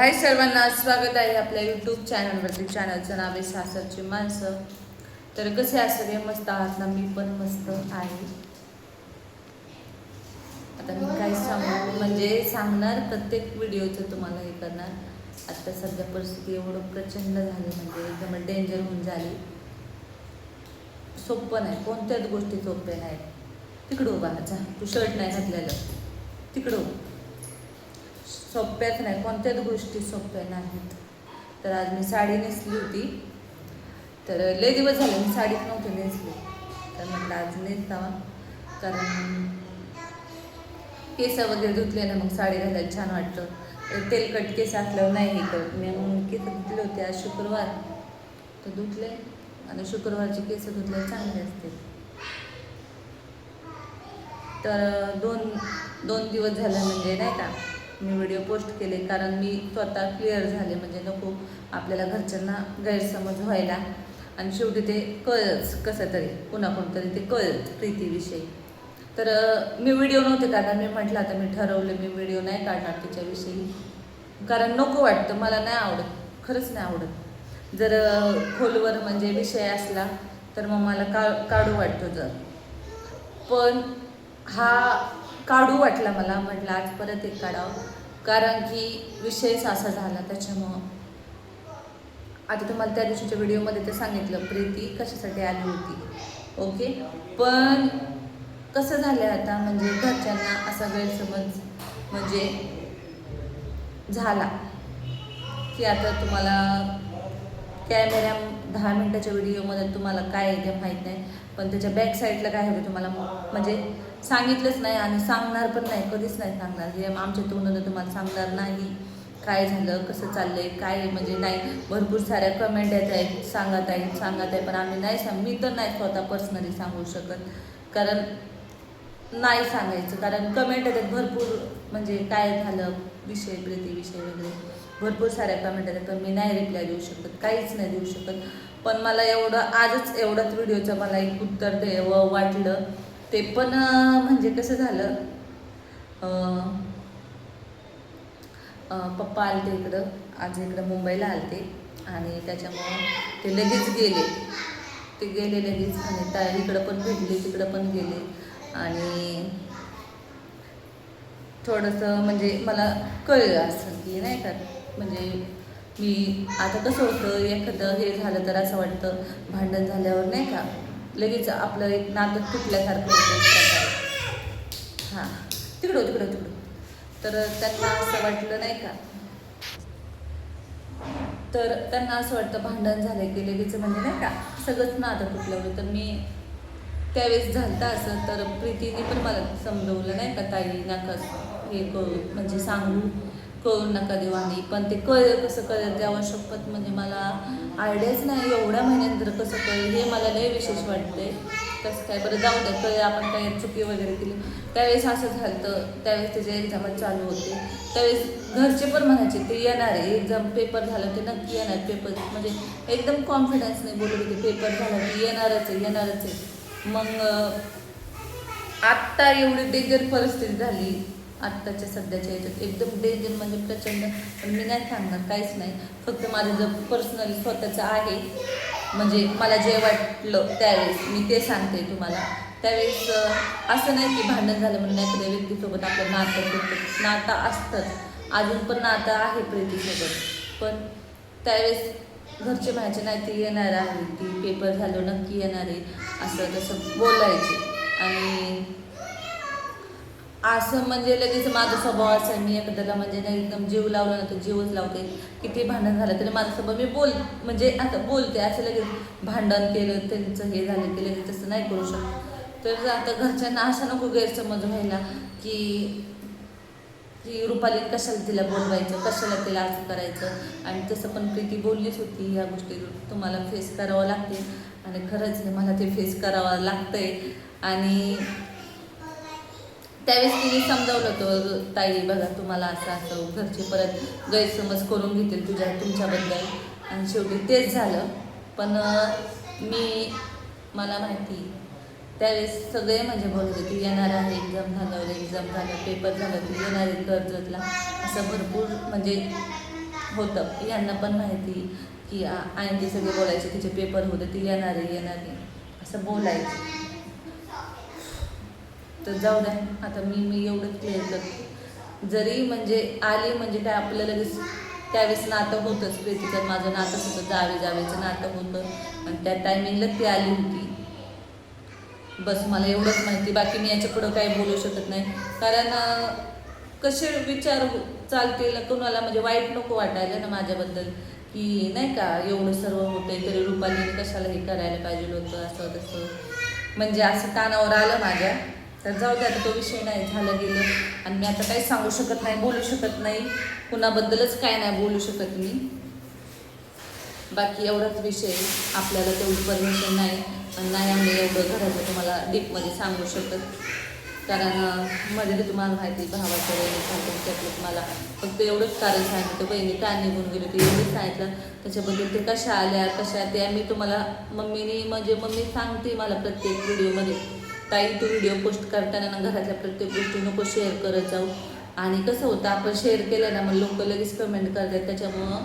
हाय सर्वांना स्वागत आहे आपल्या यूट्यूब चॅनलवरती चॅनलचं नाव आहे सासरची माणसं. तर कसे आहे सगळे? मस्त आहात ना? मी पण मस्त आहे. आता मी काय सांगू? म्हणजे सांगणार प्रत्येक व्हिडिओचं तुम्हाला हे करणार. आता सध्या परिस्थिती एवढं प्रचंड झाली म्हणजे एकदम डेंजर होऊन झाली. सोपं नाही. कोणत्याच गोष्टी सोप्या नाहीत. तिकडं उभा तू शर्ट नाही घातलेलं. तिकडं सोप्याच नाही कोणत्याच गोष्टी सोप्या नाहीत. तर आज मी साडी नेसली होती. तर लय दिवस झाले मी साडीच नव्हती नेसली. तर म्हटलं आज नेसावा. कारण केस वगैरे धुतले ना मग साडी घालायला छान वाटतं तर तेलकट केस असल्यावर नाही हे करत. मी केस धुतले होते आज शुक्रवार. तर धुतले. आणि शुक्रवारचे केस धुतले चांगले असते. तर दोन दोन दिवस झालं म्हणजे नाही का? मी व्हिडिओ पोस्ट केले कारण मी स्वतः क्लिअर झाले म्हणजे नको आपल्याला घरच्यांना गैरसमज व्हायला. आणि शेवटी ते कळच कसं तरी पुन्हा कोणतरी ते कळत प्रीतीविषयी. तर मी व्हिडिओ नव्हते काढणार मी म्हटलं आता मी ठरवलं मी व्हिडिओ नाही काढणार तिच्याविषयी. कारण नको वाटतं मला नाही आवडत खरंच नाही आवडत. जर खोलवर म्हणजे विषय असला तर मग मला का काढू वाटतो जर. पण हा काढू वाटला मला म्हटलं आज परत एक काढावं. कारण की विषयच असा झाला त्याच्यामुळं. आता तुम्हाला त्या दिवशीच्या व्हिडिओमध्ये ते सांगितलं प्रीती कशासाठी आली होती. ओके? पण कसं झालं आता? म्हणजे घरच्यांना असा गैरसमज म्हणजे झाला. की आता तुम्हाला कॅमेऱ्या दहा मिनटाच्या व्हिडिओमध्ये तुम्हाला काय आहे ते माहीत नाही. पण त्याच्या बॅक साईडला काय होतं तुम्हाला? म्हणजे सांगितलंच नाही आणि सांगणार पण नाही कधीच नाही सांगणार. हे आमच्या तोंडानं तुम्हाला सांगणार नाही. काय झालं कसं चाललंय काय म्हणजे नाही भरपूर साऱ्या कमेंट येत आहेत. सांगत आहेत सांगत आहे. पण आम्ही नाही सांग मी तर नाही स्वतः पर्सनली सांगू शकत. कारण नाही सांगायचं. कारण कमेंट येतात भरपूर. म्हणजे काय झालं? विषय प्रतिविषय वगैरे. भरपूर साऱ्या कमेंट येतात पण मी नाही रिप्लाय देऊ शकत काहीच नाही देऊ शकत. पण मला एवढं आजच एवढंच व्हिडिओचं मला एक उत्तर द्यावं वाटलं. ते पण म्हणजे कसं झालं पप्पा आलते इकडं आज इकडं मुंबईला आलते. आणि त्याच्यामुळं ते लगेच गेले. ते गेले लगेच आणि त्या इकडं पण भेटले तिकडं पण गेले. आणि थोडंसं म्हणजे मला कळलं असं की नाही का? म्हणजे मी आता कसं होतं एखादं हे झालं तर असं वाटतं भांडण झाल्यावर नाही का लगेच आपलं एक नातं तुटल्यासारखं होतं हां. तिकडं तिकडं तिकडं. तर त्यांना असं वाटलं नाही का? तर त्यांना असं वाटतं भांडण झालं की लगेच म्हणजे नाही का सगळंच नातं तुटलं होतं. तर मी त्यावेळेस झालं असं तर प्रीतीने पण मला समजवलं नाही का ताई नका हे करू म्हणजे सांगू. कळून नका देऊ आम्ही पण ते कळलं कसं कळेल द्यावं शपथ म्हणजे मला आयडियाच नाही एवढ्या महिन्यानंतर कसं कळेल हे मला लय विशेष वाटतंय. कसं काय बरं जाऊ द्या कळलं आपण काय चुकी वगैरे केली. त्यावेळेस असं झालं तर त्यावेळेस त्याचे एक्झाम चालू होते. त्यावेळेस घरचे पण म्हणायचे ते येणार आहे एक्झाम पेपर झालं ते नक्की येणार पेपर म्हणजे एकदम कॉन्फिडन्सने बोलत होते पेपर झाला की येणारच आहे येणारच आहे. मग आत्ता एवढी डेंजर परिस्थिती झाली. आत्ताच्या सध्याच्या याच्यात. एकदम डेंजर म्हणजे प्रचंड. पण मी नाही सांगणार काहीच नाही. फक्त माझं जर पर्सनली स्वतःचं आहे. म्हणजे मला जे वाटलं त्यावेळेस मी ते सांगते तुम्हाला. त्यावेळेस असं नाही की भांडण झालं म्हणून एखाद्या व्यक्तीसोबत आपलं नातं नातं असतंच अजून पण नातं आहे प्रीतीसोबत. पण त्यावेळेस घरचे म्हणायचे नाही ती येणार आहे. ती पेपर झालं नक्की येणार आहे. असं तसं बोलायचे. आणि असं म्हणजे लगेच माझा स्वभाव असं आहे, मी एखाद्याला म्हणजे नाही एकदम जीव लावला ना तर जीवच लावते. किती भांडण झालं तरी माझा स्वभाव मी बोल म्हणजे आता बोलते असं लगेच भांडण केलं त्यांचं हे झालं ते लगेच तसं नाही करू शकत. तर आता घरच्यांना असा नको गैरसमज व्हायला की की रुपाली कशाला तिला बोलवायचं कशाला तिला असं करायचं? आणि तसं पण प्रीती बोललीच होती ह्या गोष्टी तुम्हाला फेस करावं लागते. आणि खरंच हे मला ते फेस करावं लागतंय. आणि त्यावेळेस तिने समजावलं होतं ताई बघा तुम्हाला असं असं घरचे परत गैरसमज करून घेतील तुझ्या तुमच्याबद्दल. आणि शेवटी तेच झालं. पण मी मला माहिती त्यावेळेस सगळे म्हणजे बोलत होते येणार आहे एक्झाम झालं एक्झाम झालं पेपर झालं तू येणार आहे कर्जतला. असं भरपूर म्हणजे होतं. यांना पण माहिती की आईन ते सगळे बोलायचे तिचे पेपर होते ती येणार आहे येणार आहे. असं बोलायचं. तर जाऊ द्या आता मी मी एवढं क्लिअर करते. जरी म्हणजे आली म्हणजे काय आपल्याला लगेच त्यावेळेस नातं होतंच प्रीतीचं माझं नातं होतं जावे जावेचं नातं होतं. आणि त्या टायमिंगला ती आली होती. बस मला एवढंच माहिती बाकी मी याच्या पुढं काही बोलू शकत नाही. कारण कसे विचार चालतील कोणाला म्हणजे वाईट नको वाटायला ना माझ्याबद्दल. की नाही का एवढं सर्व होतंय तरी रुपाली कशाला हे करायला पाहिजे होतं असं तसं. म्हणजे असं कानावर आलं माझ्या. तर जाऊ दे आता तो विषय नाही झालं गेलं. आणि मी आता काही सांगू शकत नाही बोलू शकत नाही. कुणाबद्दलच काय नाही बोलू शकत मी. बाकी एवढाच विषय आपल्याला तेवढी परमिशन नाही. आणि नाही आम्ही एवढं घराचं तुम्हाला डीपमध्ये सांगू शकत. कारण मध्ये तुम्हाला माहिती भावाचं बहिणी सांगतो त्यातलं तुम्हाला. फक्त एवढंच कारण सांगितलं. बहिणी का निघून गेली होती एवढंच सांगितलं. त्याच्याबद्दल ते कशा आल्या कशा त्या मी तुम्हाला मम्मीने म्हणजे मम्मी सांगते मला प्रत्येक व्हिडिओमध्ये ताई तू व्हिडिओ पोस्ट करताना ना घरातल्या प्रत्येक गोष्टी नको शेअर करत जाऊ. आणि कसं होतं आपण शेअर केलं ना मग लोक लगेच कमेंट करतात. त्याच्यामुळं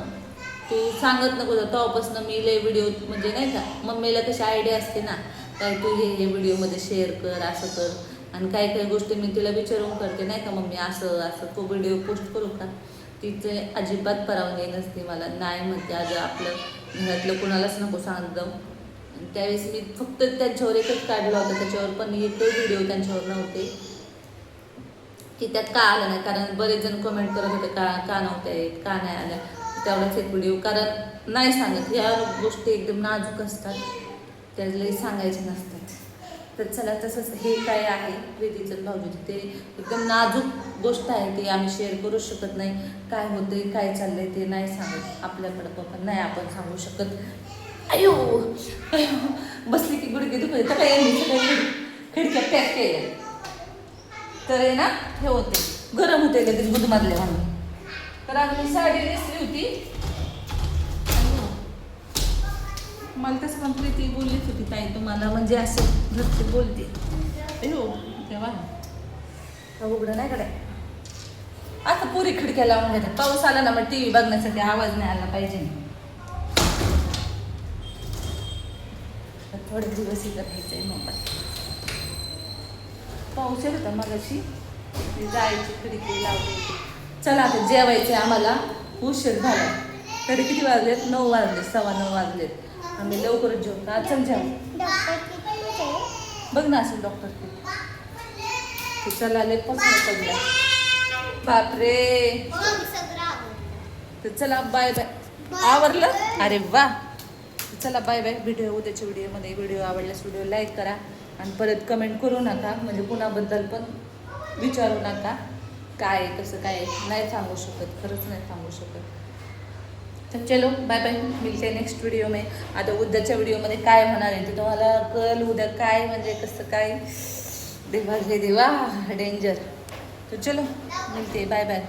तू सांगत नको जाऊ. तेव्हापासून मी लय व्हिडिओ म्हणजे नाही का मम्मीला कशी आयडिया असते ना तर तू हे हे व्हिडिओमध्ये शेअर कर असं कर. आणि काही काही गोष्टी मी तिला विचारून करते. नाही का मम्मी असं असं तो व्हिडिओ पोस्ट करू का? तिचे अजिबात परवानगी नसते मला. नाही म्हणते आज आपलं घरातलं कुणालाच नको सांगत जाऊ. त्यावेळेस मी फक्त त्यांच्यावर एकच काढला होता त्याच्यावर पण एकही व्हिडिओ त्यांच्यावर नव्हते. की त्यात का आलं नाही? कारण बरेच जण कमेंट करत होते का का नव्हत्या येत का नाही आल्या तेवढाच एक व्हिडिओ कारण नाही सांगत ह्या गोष्टी एकदम नाजूक असतात. त्याला सांगायचे नसतात. तर चला तसंच हे काय आहे प्रीतीचं भाऊजी. ते एकदम नाजूक गोष्ट आहे ती आम्ही शेअर करू शकत नाही. काय होतंय काय चाललंय ते नाही सांगत. आपल्याकडं पण नाही आपण सांगू शकत. अयो अयो बसली की गुडघे दुखत तर काय यांनी सगळ्या खिडक्या पॅक केल्या. तर आहे ना हे होते. गरम होते लगेच गुदमारले म्हणून. तर आम्ही साडी नेसली होती. आणि मला तसं पण प्रीती बोललीच होती ताई तुम्हाला म्हणजे असं घरचे बोलते. अयो तेव्हा उघडं नाही कडे आता पुरी खिडक्या लावून घेतात. पाऊस आला ना मग टी व्ही बघण्यासाठी आवाज नाही आला पाहिजे. थोडे दिवस इथं राहायचंय मोबाईल पाऊस येत होता मगाशी. मी जायची खिडकी लावली. चला आता जेवायचे आम्हाला. उशीर झाला. तरी किती वाजलेत? नऊ वाजले सव्वा नऊ वाजलेत. आम्ही लवकरच जेवतो आज चल जेव. बघ ना असेल डॉक्टर ते चला लय पसंत पडला. बापरे. तर चला बाय बाय आवरलं? अरे वा. चला बाय बाय व्हिडिओ उद्याच्या व्हिडिओमध्ये व्हिडिओ आवडल्यास व्हिडिओ लाईक करा. आणि परत कमेंट करू नका. म्हणजे कुणाबद्दल पण विचारू नका. काय कसं काय नाही सांगू शकत. खरंच नाही सांगू शकत. तर चलो बाय बाय मिळते नेक्स्ट व्हिडिओ में. आता उद्याच्या व्हिडिओमध्ये काय होणार आहे ते तुम्हाला कल उद्या काय म्हणजे कसं काय? देवा हे देवा डेंजर तर चलो मिळते. Bye bye